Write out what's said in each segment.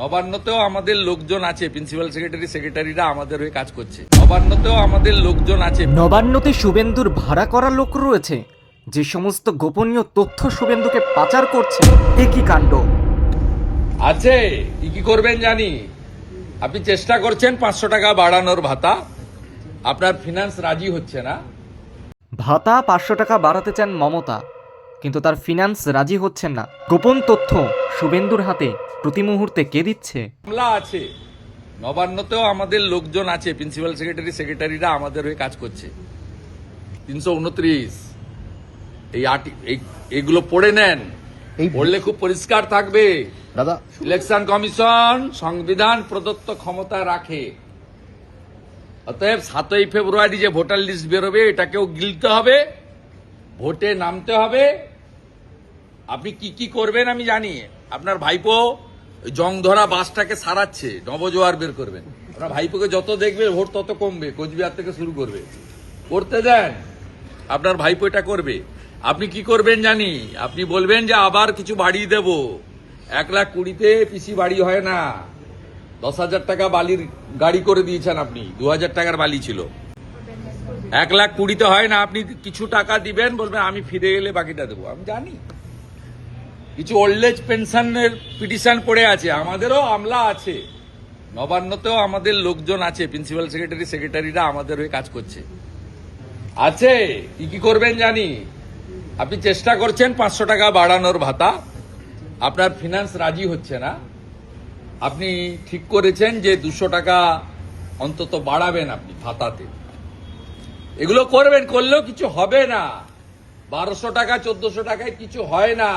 নবান্নতেও আমাদের লোকজন আছে প্রিন্সিপাল সেক্রেটারি সেক্রেটারিরা আমাদের হয়ে কাজ করছে। নবান্নতেও আমাদের লোকজন আছে। নবান্নতে শুভেন্দুর ভাড়া করা লোক রয়েছে। যে সমস্ত গোপনীয় তথ্য শুভেন্দুকে পাচার করছে এ কি কাণ্ড? আছে কি কি করবেন জানি? আপনি চেষ্টা করছেন পাঁচশো টাকা বাড়ানোর ভাতা। আপনার ফিনান্স রাজি হচ্ছে না। ভাতা পাঁচশো টাকা বাড়াতে চান মমতা। কিন্তু তার ফিনান্স রাজি হচ্ছেন না। গোপন তথ্য শুভেন্দুর হাতে প্রতি মুহূর্তে কে দিচ্ছে? মামলা আছে। নবান্নতেও আমাদের লোকজন আছে প্রিন্সিপাল সেক্রেটারি সেক্রেটারিরা আমাদের হয়ে কাজ করছে। তিনশো উনত্রিশ। এই আর্টি এই- এগুলো পড়ে নেন। এই- পড়লে খুব পরিষ্কার থাকবে। দাদা। ইলেকশন কমিশন সংবিধান প্রদত্ত ক্ষমতা রাখে। অতএব সাতই ফেব্রুয়ারি যে ভোটার লিস্ট বেরোবে এটাকেও গিলতে হবে। ভোটে নামতে হবে। আপনি কি কি করবেন আমি জানি। আপনার ভাইপো জং ধরা বাসটাকে সারাচ্ছে, নবজোয়ার বের করবেন। আপনার ভাইপোকে যত দেখবে, ভোট তত কমবে, কোচবিহার থেকে শুরু করবে। করতে দেন, আপনার ভাইপো এটা করবে। আপনি কি করবেন জানি, আপনি বলবেন যে আবার কিছু বাড়িয়ে দেব। এক লাখ কুড়িতে পিসি বাড়ি হয় না। দশ হাজার টাকা বালির গাড়ি করে দিয়েছেন আপনি, দু হাজার টাকার বালি ছিল। এক লাখ কুড়িতে হয় না, আপনি কিছু টাকা দিবেন, বলবেন আমি ফিরে গেলে বাকিটা দেবো। আমি জানি। কিছু ওল্ড এজ পেনশনের পিটিশন পড়ে আছে, আমাদেরও আমলা আছে। নবান্নতেও আমাদের লোকজন আছে প্রিন্সিপাল সেক্রেটারি সেক্রেটারিরা আমাদের হয়ে কাজ করছে। আছে, কি কি করবেন জানি? আপনি চেষ্টা করছেন পাঁচশো টাকা বাড়ানোর ভাতা, আপনার ফিনান্স রাজি হচ্ছে না। আপনি ঠিক করেছেন যে দুশো টাকা অন্তত বাড়াবেন আপনি ভাতাতে। এগুলো করবেন, করলেও কিছু হবে না। বারোশো টাকা, চোদ্দশো টাকায় কিছু হয় না।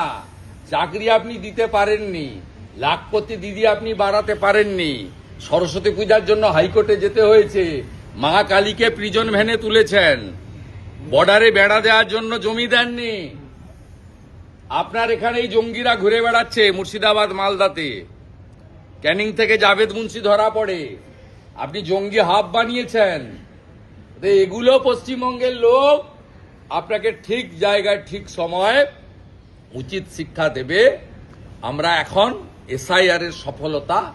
চাকরি আপনি দিতে পারেননি। লাখপতি দিদি আপনি বাড়াতে পারেননি। সরস্বতী পূজার জন্য হাইকোর্টে যেতে হয়েছে। মা কালীকে প্রিজন ভ্যানে তুলেছেন। বর্ডারে বেড়া দেওয়ার জন্য জমি দেননি। আপনার এখানে এই জঙ্গিরা ঘুরে বেড়াচ্ছে মুর্শিদাবাদ মালদাতে। ক্যানিং থেকে জাভেদ মুন্সি ধরা পড়ে। আপনি জঙ্গি হাব বানিয়েছেন। এগুলো পশ্চিমবঙ্গের লোক আপনাকে ঠিক জায়গায়, ঠিক সময় উচিত শিক্ষা দেবে। আমরা এখন এসআইআর এর সফলতা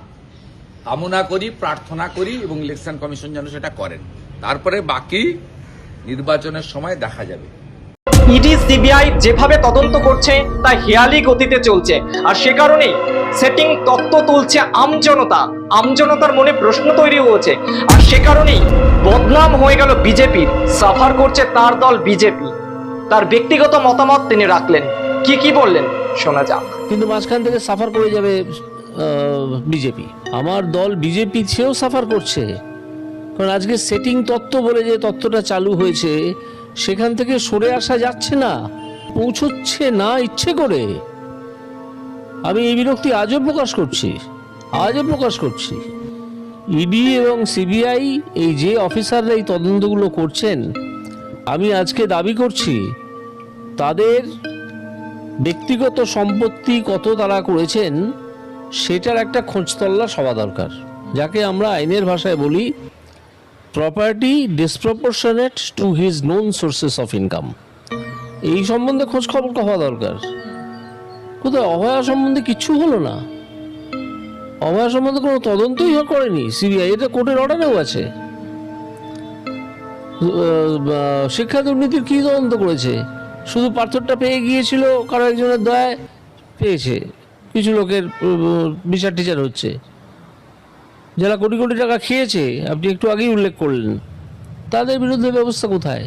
কামনা করি, প্রার্থনা করি এবং ইলেকশন কমিশন যেন সেটা করেন। তারপরে বাকি নির্বাচনের সময় দেখা যাবে। ইডি, সিবিআই যেভাবে তদন্ত করছে, তা হেয়ালি গতিতে চলছে। আর সে কারণেই সেটিং তত্ত্ব তুলছে আমজনতা আমজনতার মনে প্রশ্ন তৈরি হয়েছে। আর সে কারণেই বদনাম হয়ে গেল বিজেপির। সাফার করছে তার দল বিজেপি। তার ব্যক্তিগত মতামত তিনি রাখলেন। কি কি বললেন? শোনা যাক। কিন্তু মাঝখান থেকে সাফার করে যাবে বিজেপি। আমার দল বিজেপি চেয়েও সাফার করছে। কারণ আজকে সেটিং তত্ত্ব বলে যে তত্ত্বটা চালু হয়েছে, সেখান থেকে সরে আসা যাচ্ছে না, পৌঁছচ্ছে না ইচ্ছে করে। আমি এই বিরক্তি আজও প্রকাশ করছি, আজও প্রকাশ করছি। ইডি এবং সিবিআই এই যে অফিসাররা এই তদন্তগুলো করছেন, আমি আজকে দাবি করছি, তাদের ব্যক্তিগত সম্পত্তি কত তারা করেছেন, সেটার একটা খোঁজতল্লাশ হওয়া দরকার। যাকে আমরা আইনের ভাষায় বলি property disproportionate to his known sources of income এই সম্বন্ধে খোঁজ খবর হওয়া দরকার। কোথায় অভয়া সম্বন্ধে কিচ্ছু হলো না। অভয়া সম্বন্ধে কোনো তদন্তই করেনি। সিবিআই এটা কোর্টের অর্ডারেও আছে। শিক্ষা দুর্নীতির কি তদন্ত করেছে? শুধু পাথরটা পেয়ে গিয়েছিল, কারও একজনের দয়ায় পেয়েছে। কিছু লোকের বিচার টিচার হচ্ছে। যারা কোটি কোটি টাকা খেয়েছে, আপনি একটু আগেই উল্লেখ করলেন। তাদের বিরুদ্ধে ব্যবস্থা কোথায়?